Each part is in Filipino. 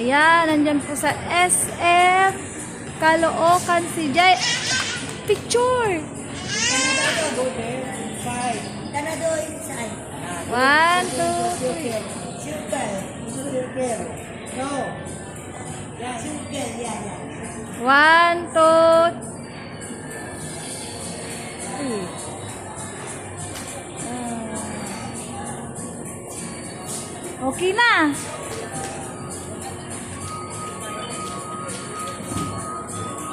Ayan, nandyan po sa SF Caloocan si Jai. Picture! One, two, three. One, two, three. Ah. Okay na.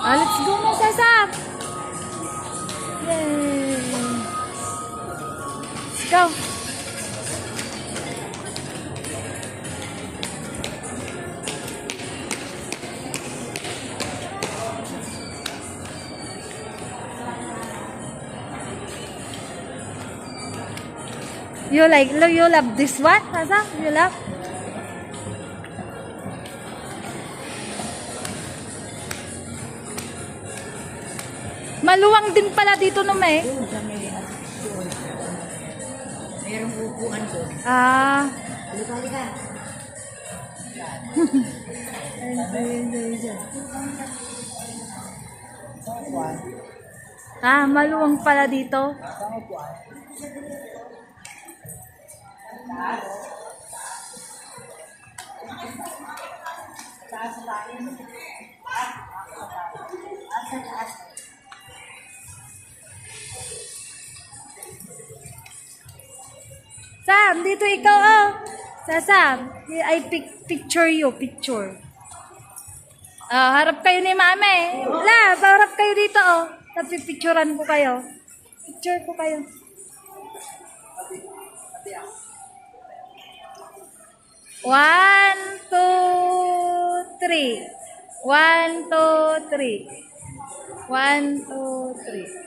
Ah, let's go mo, Sasap. Yay. Let's go. You like, you love this one, Sasap? You love? Maluwang din pala dito no, may. Mayroong upuan doon. Ah. Halika, halika. Ah, maluwang pala dito. Dito ikaw oh. Sa Sam, I pic picture you, picture. Ah, harap kayo ni Mame. La, harap kayo dito oh. Tapos picturean ko kayo. Picture ko kayo. One, two, three. One, two, three. One, two, three.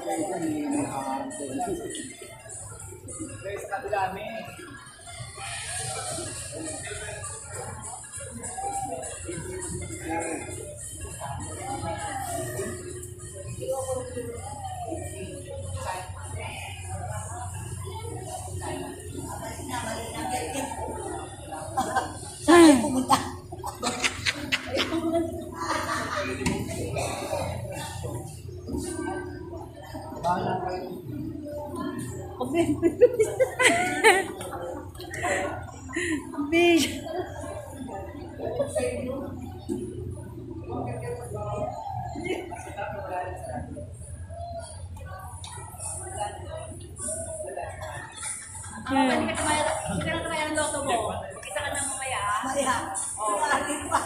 Saan Video. Hmm. Maya. Kumari pa.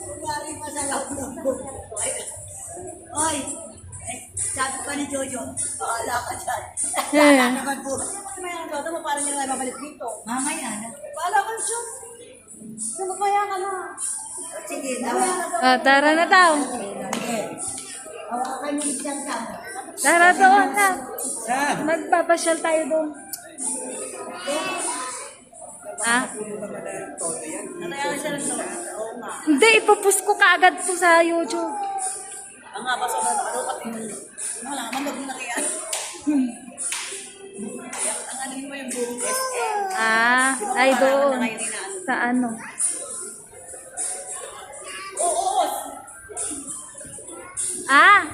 Kumari pa sa loob ng book. Oy! Eh, sabi pa ni Jojo, bahala ka dyan. Wala naman po. Mamaya ang loto mo, parang yung babalik dito. Mamaya na. Bahala ka dyan. Mamaya ka na. Sige, mamaya ka Ah, tara na daw. Hawakan niyo isang kamo. Tara doon na. Magpapasyal tayo doon. Ah? Siya. Hindi, ipopost ko kaagad po sa YouTube. Ang nga, basta na ano pati wala naman na kaya. Ang Ah, ay doon. Sa ano? Ah,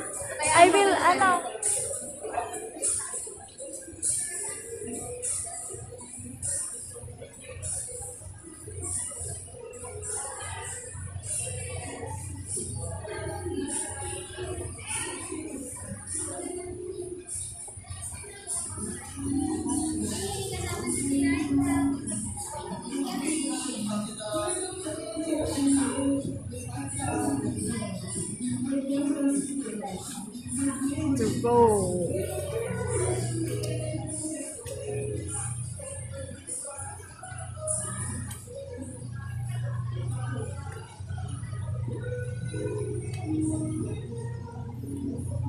I will, ano? To go.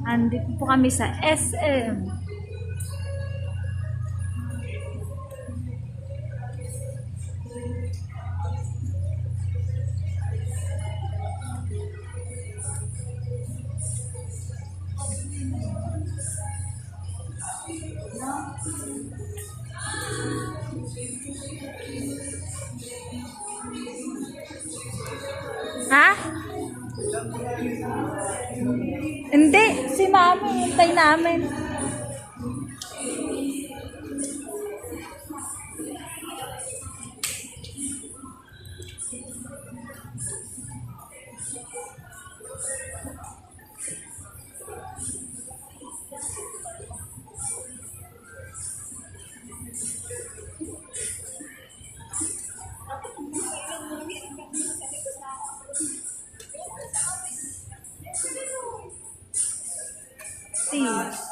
Andito po kami sa SM. Ha? Hindi, si Mami, hintay namin. please.